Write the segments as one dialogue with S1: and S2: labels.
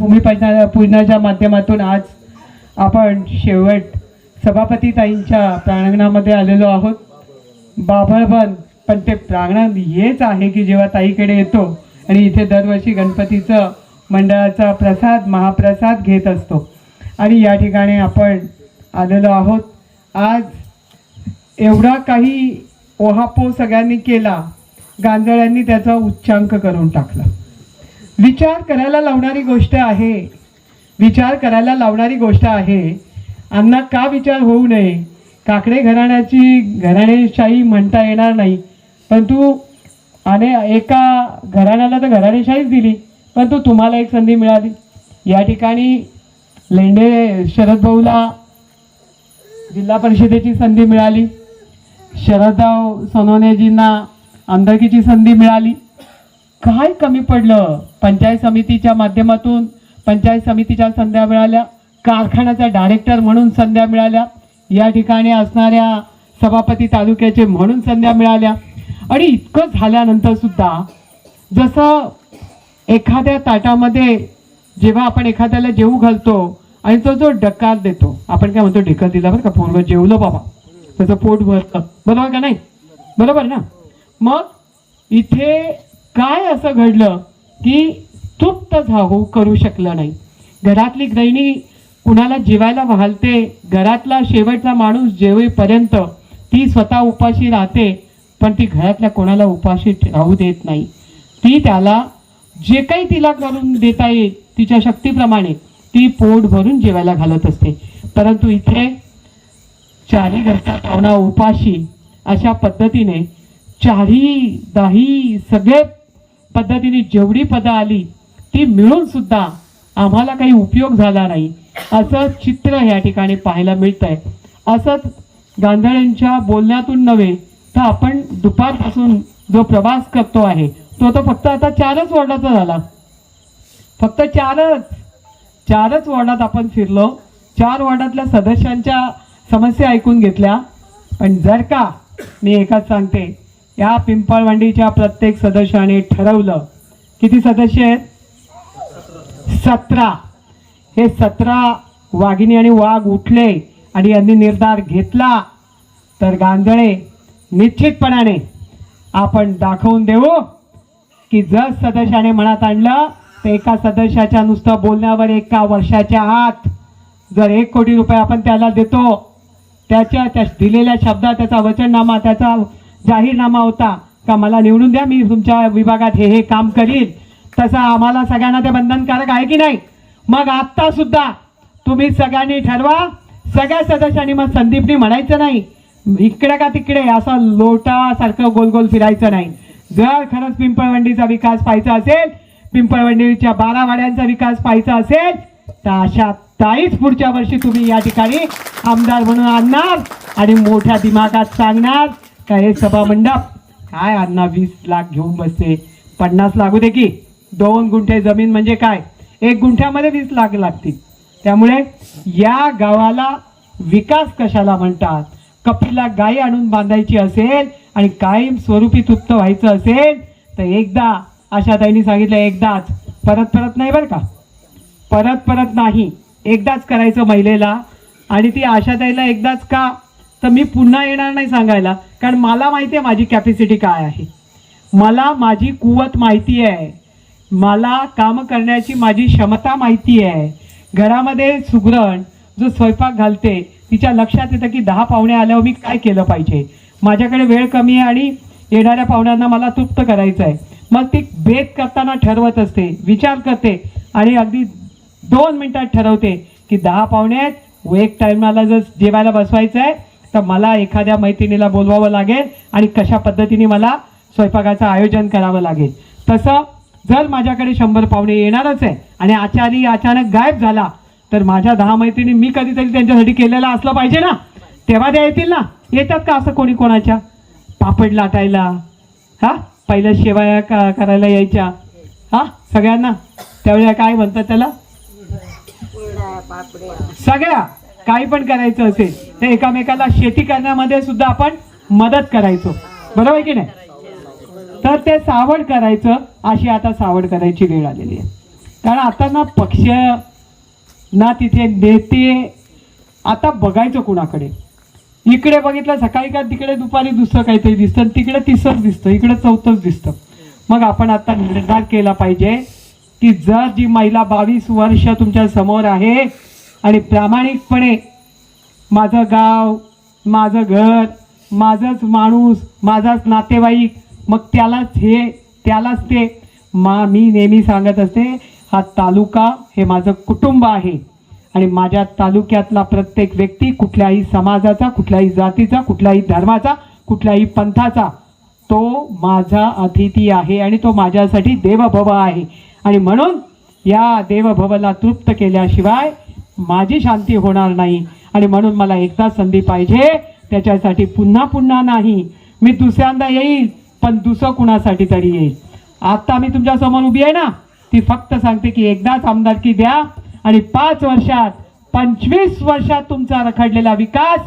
S1: भूमिपूजना पूजनाच्या माध्यमातून आज आपण शेवट सभापतीताईंच्या प्रांगणामध्ये आलेलो आहोत. बाभळबन पण ते प्रांगण हेच आहे की जेव्हा ताईकडे येतो आणि इथे दरवर्षी गणपतीचं मंडळाचा प्रसाद महाप्रसाद घेत असतो. आणि या ठिकाणी आपण आलेलो आहोत. आज एवढा काही ओहापो सगळ्यांनी केला गांजळ्यांनी त्याचा उच्चांक करून टाकला. विचार करायला लावणारी गोष्ट आहे. विचार करायला लावणारी गोष्ट आहे. अण्णा का विचार होऊ नये? काकडे घराण्याची घराणेशाही म्हणता येणार नाही. परंतु आणि एका घराण्याला तर घराणेशाहीच दिली. परंतु तुम्हाला एक संधी मिळाली. या ठिकाणी लेंडे शरद भाऊला जिल्हा परिषदेची संधी मिळाली. शरदराव सोनवणेजींना आमदारकीची संधी मिळाली. काय कमी पडलं? पंचायत समितीच्या माध्यमातून पंचायत समितीच्या संध्या मिळाल्या कारखान्याचा डायरेक्टर म्हणून संध्या मिळाल्या या ठिकाणी असणाऱ्या सभापती तालुक्याचे म्हणून संध्या मिळाल्या. आणि इतकं झाल्यानंतर सुद्धा जसं एखाद्या ताटामध्ये जेव्हा आपण एखाद्याला जेवू घालतो आणि तो जो डकार देतो आपण काय म्हणतो ढेकर दिला बरं का फोनवर जेवलो बाबा. त्याचं पोट भरतं. बरोबर का नाही? बरोबर ना? मग इथे काय असं घडलं की तृप्त झाऊ करू शकलं नाही? घरातली गृहिणी कुणाला जेवायला वाहलते? घरातला शेवटचा माणूस जेवेपर्यंत ती स्वतः उपाशी राहते पण ती घरातल्या कोणाला उपाशी राहू देत नाही. ती त्याला जे काही तिला करून देता येईल तिच्या शक्तीप्रमाणे ती पोट भरून जेवायला घालत असते. परंतु इथे चारी घरचा पाहुणा उपाशी अशा पद्धतीने चारी दाही सगळे पद्धतीने जेवढी पदं आली ती मिळून सुद्धा आम्हाला काही उपयोग झाला नाही. असं चित्र या ठिकाणी पाहायला मिळत आहे असंच गांधळ्यांच्या बोलण्यातून नव्हे तर आपण दुपारपासून जो प्रवास करतो आहे तो तर फक्त आता चारच वॉर्डाचा झाला. फक्त चारच चारच वॉर्डात आपण फिरलो. चार वॉर्डातल्या सदस्यांच्या समस्या ऐकून घेतल्या. पण जर का मी एकच सांगते या पिंपळवंडीच्या प्रत्येक सदस्याने ठरवलं. किती सदस्य आहेत? सतरा. हे सतरा वाघिणी आणि वाघ उठले आणि यांनी निर्धार घेतला. तर गांधळे निश्चितपणाने आपण दाखवून देऊ की जर सदस्याने मनात आणलं तर एका सदस्याच्या नुसतं बोलण्यावर एका वर्षाच्या आत जर एक कोटी रुपये आपण त्याला देतो त्याच्या त्या दिलेल्या शब्दात त्याचा वचननामा त्याचा जाहीरनामा होता. का मला निवडून द्या मी तुमच्या विभागात हे हे काम करीन. तसं आम्हाला सगळ्यांना ते बंधनकारक आहे की नाही? मग आत्ता सुद्धा तुम्ही सगळ्यांनी ठरवा. सगळ्या सदस्यांनी मग संदीपनी म्हणायचं नाही. इकडे का तिकडे असं लोटासारखं गोल गोल फिरायचं नाही. जर खरंच पिंपळवंडीचा विकास पाहायचा असेल पिंपळवंडीच्या बारा वाड्यांचा विकास पाहायचा असेल तर अशा ताईच पुढच्या वर्षी तुम्ही या ठिकाणी आमदार म्हणून आणणार आणि मोठ्या दिमागात सांगणार. का हे सभा मंडप? काय अण्णा वीस लाख घेऊन बसते पन्नास लागू दे की. दोन गुंठे जमीन म्हणजे काय? एक गुंठ्यामध्ये वीस लाख लागतील. त्यामुळे या गावाला विकास कशाला म्हणतात? कपिला गाई आणून बांधायची असेल आणि कायम स्वरूपी तृप्त व्हायचं असेल तर एकदा अशा ताईंनी सांगितलं एकदाच. परत परत नाही बरं का? परत परत नाही. एकदाच करायचं महिलेला आणि ती आशाताईला एकदाच का? तर मी पुन्हा येणार नाही सांगायला. कारण मला माहिती आहे माझी कॅपॅसिटी काय आहे. मला माझी कुवत माहिती आहे. मला काम करण्याची माझी क्षमता माहिती आहे. घरामध्ये सुगरण जो स्वयंपाक घालते तिच्या लक्षात येतं की दहा पाहुणे आल्यावर मी काय केलं पाहिजे. माझ्याकडे वेळ कमी आहे आणि येणाऱ्या पाहुण्यांना मला तृप्त करायचं आहे. मग ती भेद करताना ठरवत असते विचार करते आणि अगदी दोन मिनटात ठरवते की दहा पाहुणे आहेत व एक टायमाला जर जेवायला बसवायचं आहे तर मला एखाद्या मैत्रिणीला बोलवावं लागेल आणि कशा पद्धतीने मला स्वयंपाकाचं आयोजन करावं लागेल. तसं जर माझ्याकडे शंभर पाहुणे येणारच आहे आणि आचारी अचानक गायब झाला तर माझ्या दहा मैत्रिणी मी कधीतरी त्यांच्यासाठी केलेलं असलं पाहिजे ना? तेव्हा त्या येतील ना? येतात का असं कोणी कोणाच्या? पापड लाटायला हा? पहिल्या शेवाया का करायला यायच्या हा? सगळ्यांना? त्यावेळेला काय म्हणतात त्याला? सगळ्या? काही पण करायचं असेल तर एकामेकाला शेती करण्यामध्ये सुद्धा आपण मदत करायचो. बरोबर आहे की नाही? तर ते सावड करायचं अशी आता सावड करायची वेळ आलेली आहे. कारण आता ना पक्ष ना तिथे नेते आता बघायचं कुणाकडे. इकडे बघितलं सकाळी का तिकडे दुपारी दुसरं काहीतरी दिसतं तिकडे तिसरंच दिसतं इकडे चौथंच दिसतं. मग आपण आता निर्धार केला पाहिजे की जर जी महिला बावीस वर्ष तुमच्यासमोर आहे आणि प्रामाणिकपणे माझं गाव माझं घर माझंच माणूस माझाच नातेवाईक मग त्यालाच हे त्यालाच ते. मा मी नेहमी सांगत असते हा तालुका हे माझं कुटुंब आहे. आणि माझ्या तालुक्यातला प्रत्येक व्यक्ती कुठल्याही समाजाचा कुठल्याही जातीचा कुठल्याही धर्माचा कुठल्याही पंथाचा तो माझा अतिथी आहे आणि तो माझ्यासाठी देवभव आहे. आणि म्हणून या देवभवला तृप्त केल्याशिवाय माझी शांती होणार नाही. आणि म्हणून मला एकदा संधी पाहिजे त्याच्यासाठी पुन्हा पुन्हा नाही. मी दुसऱ्यांदा येईल पण दुसरं कुणासाठी तरी येईल. आत्ता मी तुमच्यासमोर उभी आहे ना ती फक्त सांगते की एकदाच आमदारकी द्या. आणि पाच वर्षात पंचवीस वर्षात तुमचा रखडलेला विकास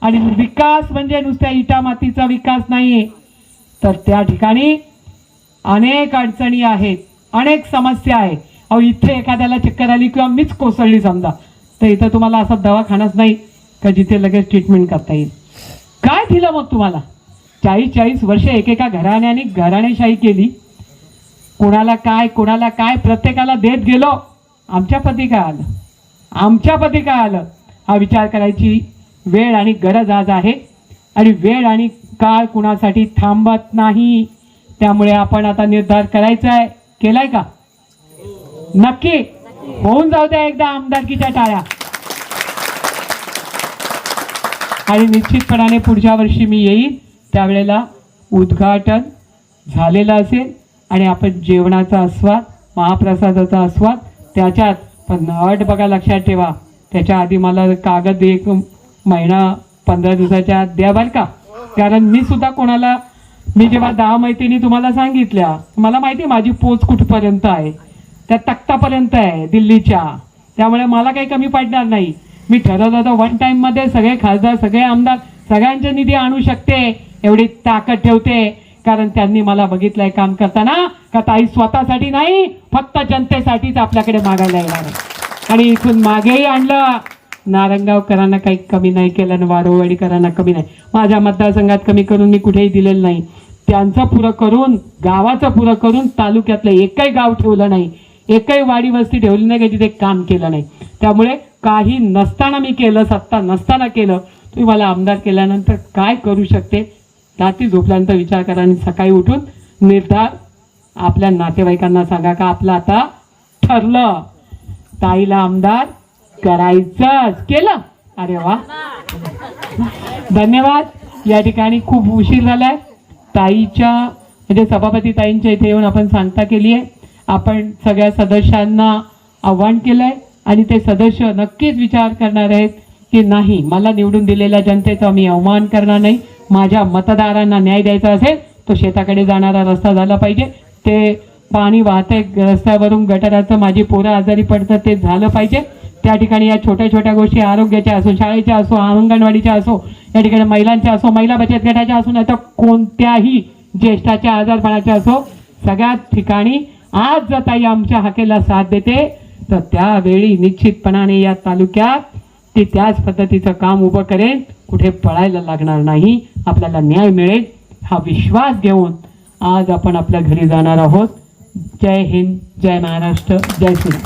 S1: आणि विकास म्हणजे नुसत्या इटा मातीचा विकास नाही. तर त्या ठिकाणी अनेक अडचणी आहेत अनेक समस्या आहे अहो इथे एखाद्याला चक्कर आली किंवा मीच कोसळली समजा तर इथं तुम्हाला असा दवाखानाच नाही का जिथे लगेच ट्रीटमेंट करता येईल? काय दिलं मग तुम्हाला? चाळीस चाळीस वर्ष एकेका घराण्याने घराणेशाही केली. कोणाला काय कोणाला काय प्रत्येकाला देत गेलो. आमच्या पती काय आलं? आमच्या पती काय आलं? हा विचार करायची वेळ आणि गरज आज आहे. आणि वेळ आणि काळ कुणासाठी थांबत नाही त्यामुळे आपण आता निर्धार करायचा आहे केलाय का? नक्की. होऊन जाऊ द्या एकदा आमदारकीच्या टाळ्या. आणि निश्चितपणाने पुढच्या वर्षी मी येईन. त्यावेळेला उद्घाटन झालेलं असेल. आणि आपण जेवणाचा आस्वाद महाप्रसादाचा आस्वाद त्याच्यात पण अट बघा लक्षात ठेवा. त्याच्या आधी मला कागद एक महिना पंधरा दिवसाच्या आत द्या बरं का. कारण मी सुद्धा कोणाला मी जेव्हा दहा मैत्रिणी तुम्हाला सांगितल्या मला माहिती आहे माझी पोच कुठपर्यंत आहे? त्या तख्तापर्यंत आहे दिल्लीच्या. त्यामुळे मला काही कमी पडणार नाही. मी ठरवलं होतं वन टाईममध्ये सगळे खासदार सगळे आमदार सगळ्यांचे निधी आणू शकते एवढी ताकद ठेवते. कारण त्यांनी मला बघितलंय काम करताना का ताई स्वतःसाठी नाही फक्त जनतेसाठीच आपल्याकडे मागायला येणार आहे. आणि इथून मागेही आणलं. नारंगावकरांना काही कमी नाही केलं आणि वारोवाडीकरांना कमी नाही. माझ्या मतदारसंघात कमी करून मी कुठेही दिलेलं नाही. त्यांचं पुरं करून गावाचं पुरं करून तालुक्यातलं एकही गाव ठेवलं नाही. एकही वाडी वस्ती ठेवली नाही का तिथे काम केलं नाही. त्यामुळे काही नसताना मी केलं सत्ता नसताना केलं तुम्ही मला आमदार केल्यानंतर काय करू शकते? रात्री झोपल्यानंतर विचार करा आणि सकाळी उठून निर्धार आपल्या नातेवाईकांना सांगा का आपलं आता ठरलं. ताईला आमदार करायचंच. केलं? अरे वा. धन्यवाद. या ठिकाणी खूप उशीर झालाय. ताईच्या म्हणजे सभापती ताईंच्या इथे येऊन आपण सांगता केली आहे आपण सगळ्या सदस्यांना आव्हान केलं आहे आणि ते सदस्य नक्कीच विचार करणार आहेत की नाही मला निवडून दिलेल्या जनतेचा मी अवमान करणार नाही माझ्या मतदारांना न्याय द्यायचा असेल तो शेताकडे जाणारा रस्ता झाला पाहिजे ते पाणी वाहतंय रस्त्यावरून गटाराचं माझी पोरं आजारी पडतात ते झालं पाहिजे. त्या ठिकाणी या छोट्या छोट्या गोष्टी आरोग्याच्या असो शाळेच्या असो अंगणवाडीच्या असो या ठिकाणी महिलांच्या असो महिला बचत गटाच्या असो नाही तर कोणत्याही ज्येष्ठाच्या आजारपणाच्या असो सगळ्याच ठिकाणी आज जर ताई आमच्या हाकेला साथ देते तर त्यावेळी निश्चितपणाने या तालुक्यात ती त्याच पद्धतीचं काम उभं करेल कुठे पळायला लागणार नाही आपल्याला न्याय मिळेल हा विश्वास घेऊन आज आपण आपल्या घरी जाणार आहोत. जय हिंद जय महाराष्ट्र जय श्री